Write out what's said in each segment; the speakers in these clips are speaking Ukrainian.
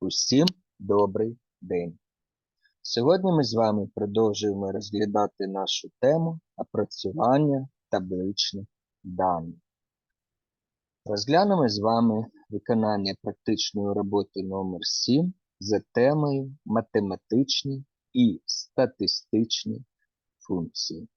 Усім добрий день! Сьогодні ми з вами продовжуємо розглядати нашу тему опрацювання табличних даних. Розглянемо з вами виконання практичної роботи номер 7 за темою математичні і статистичні функції.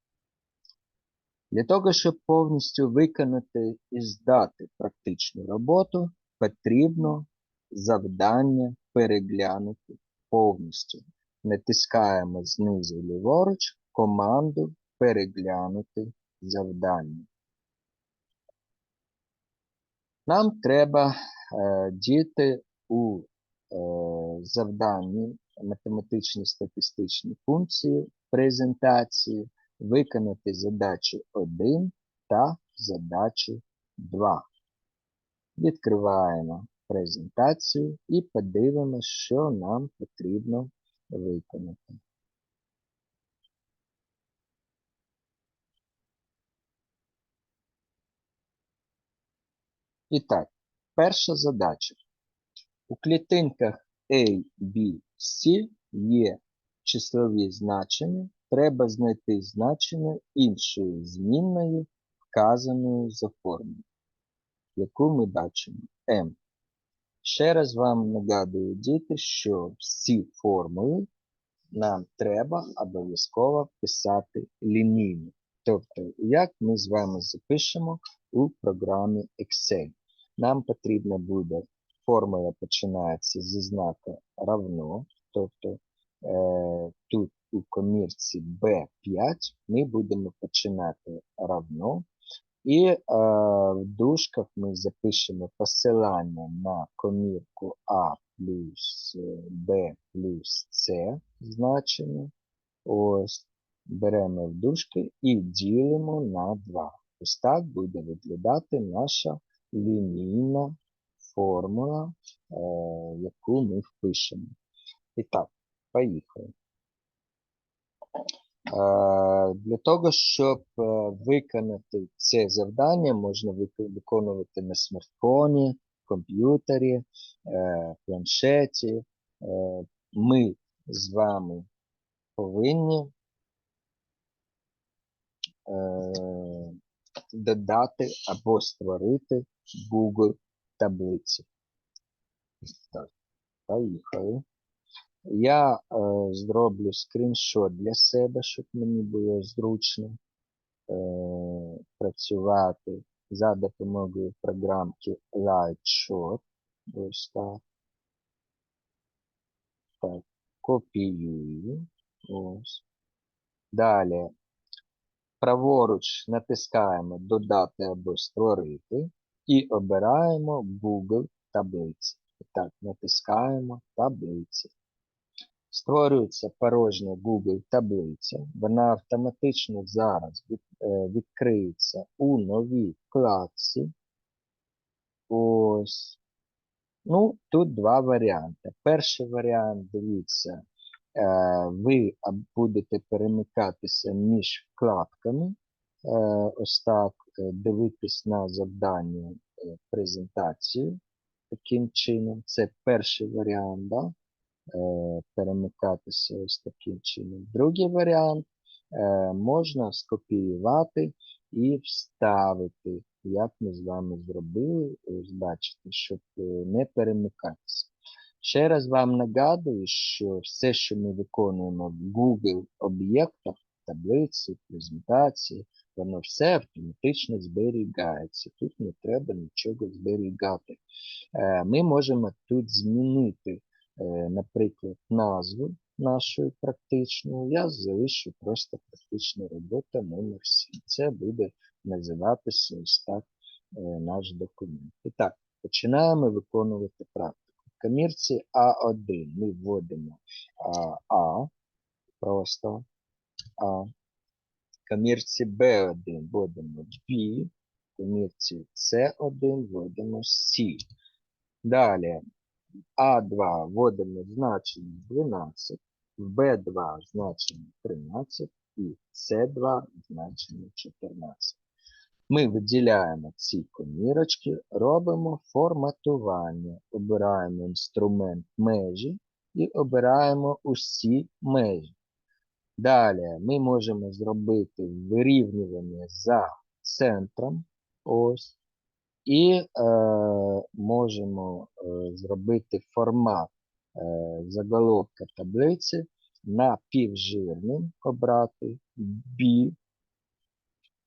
Для того, щоб повністю виконати і здати практичну роботу, потрібно завдання переглянути повністю. Натискаємо знизу ліворуч команду переглянути завдання. Нам треба е, діти у е, завданні математичні статистичні функції презентації виконати задачу 1 та задачу 2. Відкриваємо презентацію і подивимося, що нам потрібно виконати. І так, перша задача. У клітинках A, B, C є числові значення. Треба знайти значення іншої змінної, вказаної за формою, яку ми бачимо m. Ще раз вам нагадую, діти, що всі формули нам треба обов'язково вписати лінійно. Тобто, як ми з вами запишемо у програмі Excel. Нам потрібно буде, формула починається зі знака равно, тобто е, тут у комірці B5 ми будемо починати равно, і е, в дужках ми запишемо посилання на комірку А плюс Б плюс С значення. Ось, беремо в дужки і ділимо на 2. Ось так буде виглядати наша лінійна формула, е, яку ми впишемо. І так, поїхали. Для того, щоб е, виконати це завдання, можна виконувати на смартфоні, комп'ютері, е, планшеті. Е, ми з вами повинні додати або створити Google таблиці. Так, поїхали. Я е, зроблю скріншот для себе, щоб мені було зручно е, працювати за допомогою програмки Lightshot. Ось так. Так, копіюю. Ось. Далі праворуч натискаємо Додати або створити і обираємо Google таблиці. Так, натискаємо таблиці. Створюється порожня Google таблиця. Вона автоматично зараз від, е, відкриється у новій вкладці. Ось. Ну, тут два варіанти. Перший варіант, дивіться, е, ви будете перемикатися між вкладками. Е, ось так, дивитись на завдання презентації. Таким чином, це перший варіант. Да? Е, перемикатися ось таким чином. Другий варіант е, можна скопіювати і вставити, як ми з вами зробили, бачите, щоб е, не перемикатися. Ще раз вам нагадую, що все, що ми виконуємо в Google об'єктах, таблиці, презентації, воно все автоматично зберігається. Тут не треба нічого зберігати. Ми можемо тут змінити наприклад, назву нашої практичної, я залишу просто практична робота номер 7. Це буде називатися ось так е, наш документ. І так, починаємо виконувати практику. В комірці А1 ми вводимо А, просто А. Комірці Б1 вводимо B, комірці С1 вводимо С. Далі а2 вводимо значення 12, Б2 значення 13 і С2 значення 14. Ми виділяємо ці комірочки, робимо форматування, обираємо інструмент межі і обираємо усі межі. Далі ми можемо зробити вирівнювання за центром. Ось. І е, можемо е, зробити формат е, заголовка таблиці напівжирним, обрати B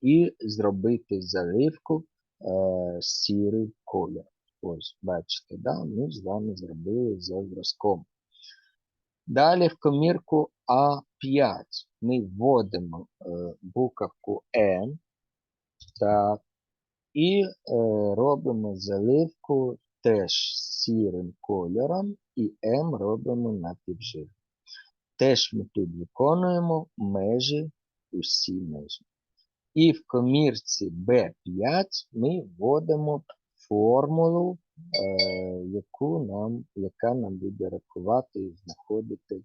і зробити заливку е, сірий колір. Ось, бачите, да? ми з вами зробили за зразком. Далі в комірку А5 ми вводимо е, буковку N так, і е, робимо заливку теж сірим кольором і М робимо на піджив. Теж ми тут виконуємо межі, усі межі. І в комірці B5 ми вводимо формулу, е, яку нам, яка нам буде рахувати і знаходити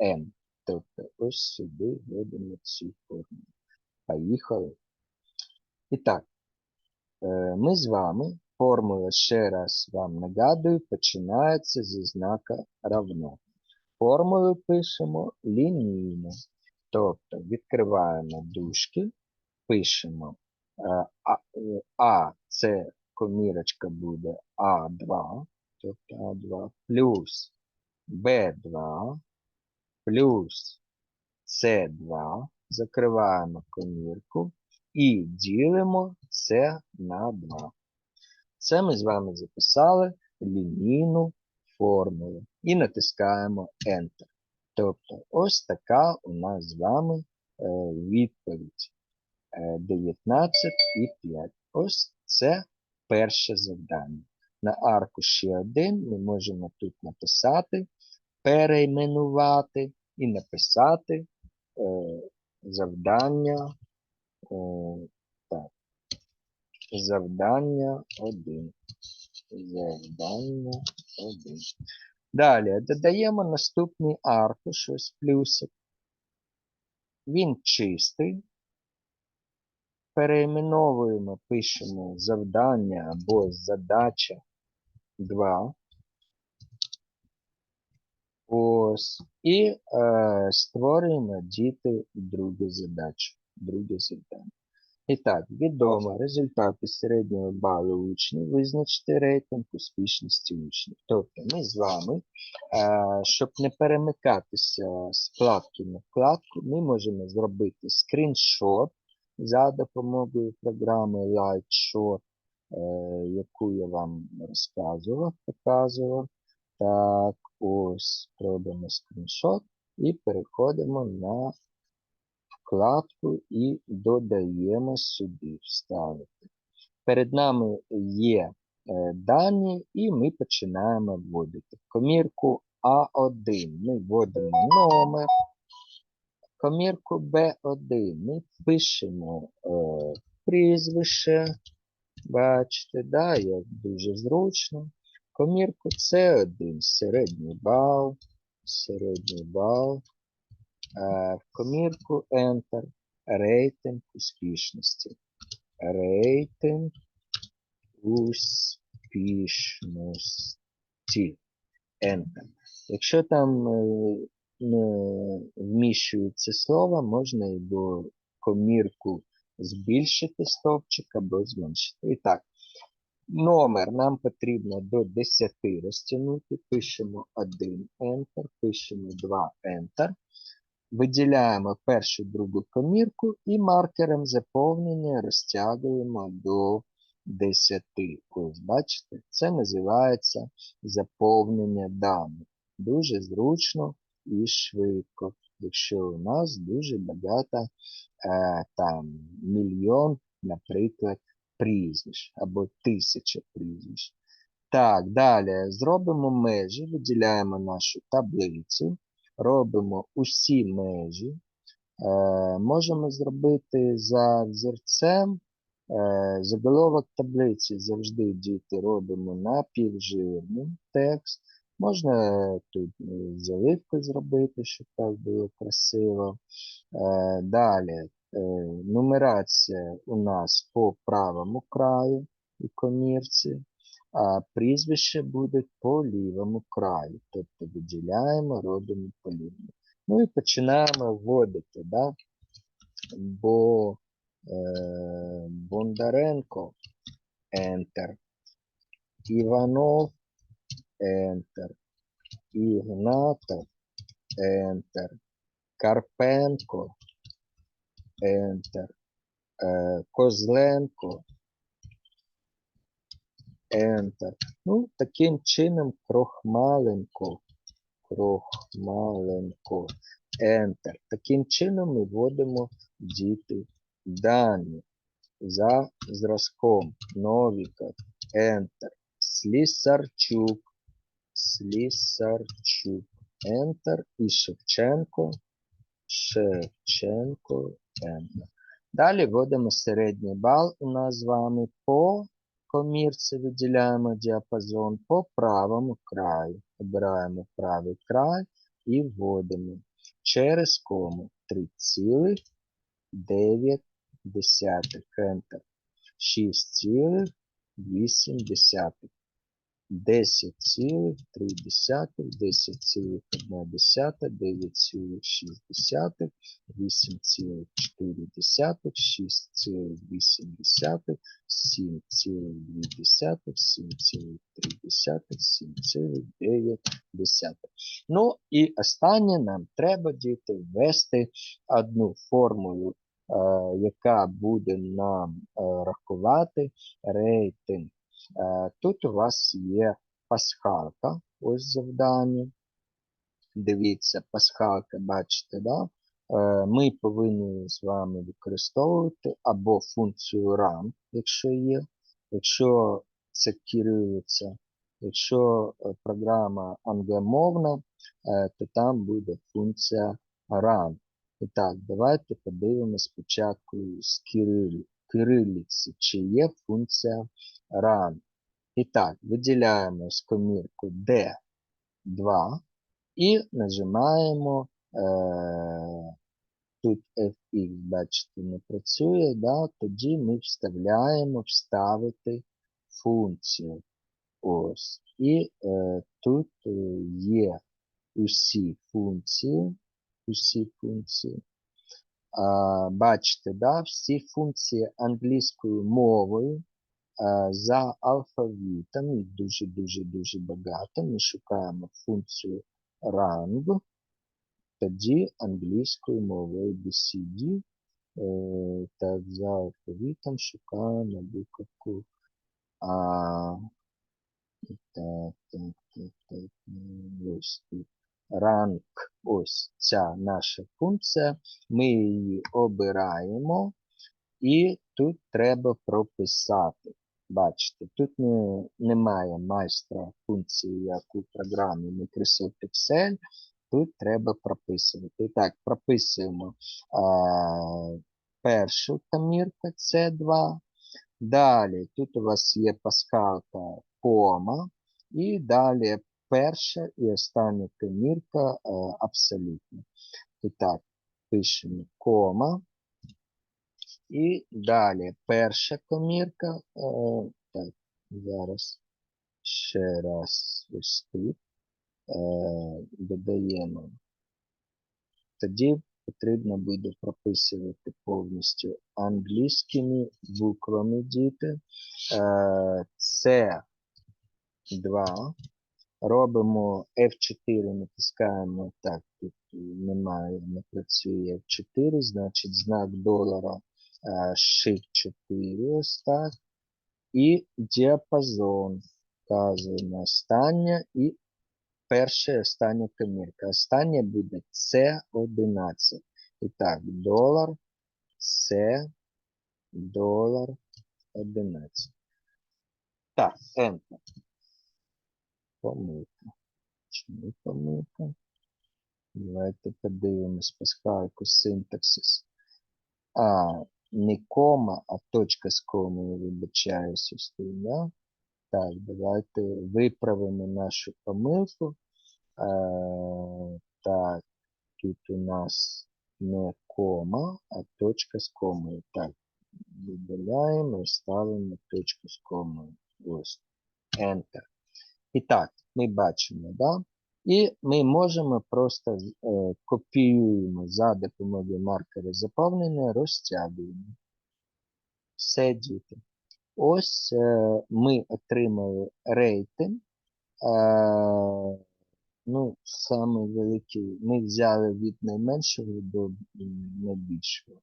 m. Тобто ось сюди вводимо цю формулу. Поїхали. І так, ми з вами, формула, ще раз вам нагадую, починається зі знака равно. Формулу пишемо лінійно. Тобто відкриваємо дужки, пишемо е, А, е, А це комірочка буде А2, тобто А2 плюс Б2 плюс С2, закриваємо комірку і ділимо це на 2. Це ми з вами записали лінійну формулу і натискаємо Enter. Тобто ось така у нас з вами е, відповідь. 19 і 5. Ось це перше завдання. На аркуші 1 ми можемо тут написати, перейменувати і написати е, завдання. Е, так, завдання 1. Завдання 1. Далі додаємо наступний аркуш, ось плюсик. Він чистий перейменовуємо, пишемо завдання або задача 2. Ось. І е, створюємо діти друге задачу, друге завдання. І так, відомо результати середнього балу учнів визначити рейтинг успішності учнів. Тобто ми з вами, е, щоб не перемикатися з вкладки на вкладку, ми можемо зробити скріншот за допомогою програми LightShot, е, яку я вам розказував, показував. Так, ось робимо скріншот і переходимо на вкладку і додаємо сюди вставити. Перед нами є е, дані, і ми починаємо вводити. Комірку А1 ми вводимо номер. Комірку B1 ми пишемо е, прізвище. Бачите, да, як дуже зручно. Комірку C1 середній бал. Середній бал. Е, комірку Enter. Рейтинг успішності. Рейтинг успішності. Enter. Якщо там е, вміщується слово, можна і комірку збільшити стовпчик або зменшити. І так, номер нам потрібно до 10 розтягнути. Пишемо 1 Enter, пишемо 2 Enter. Виділяємо першу другу комірку і маркером заповнення розтягуємо до 10. Ось, бачите, це називається заповнення даних. Дуже зручно і швидко, якщо у нас дуже багато е, там мільйон, наприклад, прізвищ або тисяча прізвищ. Так, далі зробимо межі, виділяємо нашу таблицю, робимо усі межі. Е, Можемо зробити за взірцем. Е, заголовок таблиці завжди діти робимо напівжирним текст. Можна тут заливку зробити, щоб так було красиво. Е, Далі Е, нумерація у нас по правому краю у комірці, а прізвище буде по лівому краю. Тобто виділяємо, робимо по лівому. Ну і починаємо вводити, да? бо е, Бондаренко Enter. Іванов Enter. Ігнатов Enter. Карпенко Enter. Е, Козленко Enter. Ну, таким чином Крохмаленко. Крохмаленко. Enter. Таким чином ми вводимо діти дані за зразком. Новіков. Enter. Слісарчук. Слісарчук. Enter. І Шевченко. Шевченко. Enter. Далі вводимо середній бал у нас з вами по комірці виділяємо діапазон по правому краю. Обираємо правий край і вводимо через кому 3,9 Enter. 6,8 10,3, 10,1, 9,6, 8,4, 6,8, 7,2, 7,3, 7,9. Ну і останнє нам треба, діти, ввести одну формулу, е, яка буде нам е, рахувати рейтинг. Е, Тут у вас є пасхалка, ось завдання. Дивіться, пасхалка, бачите, да? Е, ми повинні з вами використовувати або функцію run, якщо є, якщо це кирилиця, якщо е, програма англомовна, то там буде функція run. І так, давайте подивимося спочатку з кирили- кирилиці, чи є функція run. І так, виділяємо з комірку D2 і нажимаємо е, тут FX, бачите, не працює, да, тоді ми вставляємо вставити функцію. Ось. І е, тут е, є усі функції. Усі функції. А, бачите, да, всі функції англійською мовою за алфавітом, дуже-дуже-дуже багато. Ми шукаємо функцію rang, тоді англійською мовою BCD. Е, так, за алфавітом шукаємо буковку А. Так, так, так, так. Ось тут. Ранг, ось ця наша функція. Ми її обираємо. І тут треба прописати. Бачите, тут не, немає майстра функції, як у програмі Microsoft Excel. Тут треба прописувати. І так, прописуємо а, першу комірку C2. Далі тут у вас є пасхалка кома. І далі перша і остання комірка е, абсолютно. І так, пишемо кома. І далі перша комірка. Е, так, зараз ще раз ось тут. Е, додаємо. Тоді потрібно буде прописувати повністю англійськими буквами діти. Це 2. Робимо F4, натискаємо так, тут немає, не працює F4, значить знак долара Shift 4, ось так. І діапазон вказуємо остання і перша і остання комірка. Остання буде C11. І так, долар, C, долар 11. Так, Enter. Помилка. Чому помилка? Давайте подивимось по пасхалку синтаксис. А, не кома, а точка з комою, вибачаюся, стоїть. Так, давайте виправимо нашу помилку. Е, так, тут у нас не кома, а точка з комою. Так, виділяємо і ставимо точку з комою. Ось. Enter. І так, ми бачимо, да? І ми можемо просто е, копіюємо за допомогою маркера заповнення, розтягуємо. Все, діти. Ось е, ми отримали рейтинг. Е, ну, саме великий. Ми взяли від найменшого до найбільшого.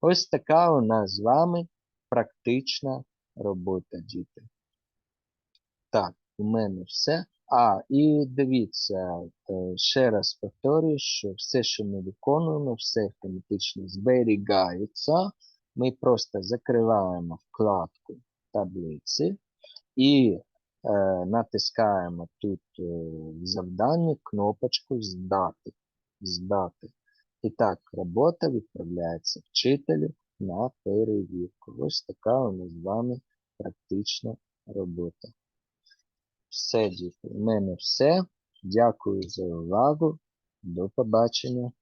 Ось така у нас з вами практична робота, діти. Так, у мене все. А, і дивіться, е, ще раз повторюю, що все, що ми виконуємо, все автоматично зберігається. Ми просто закриваємо вкладку таблиці і е, натискаємо тут е, в завданні кнопочку Здати. Здати. І так, робота відправляється вчителю на перевірку. Ось така у нас з вами практична робота. Все, діти, у мене все. Дякую за увагу. До побачення.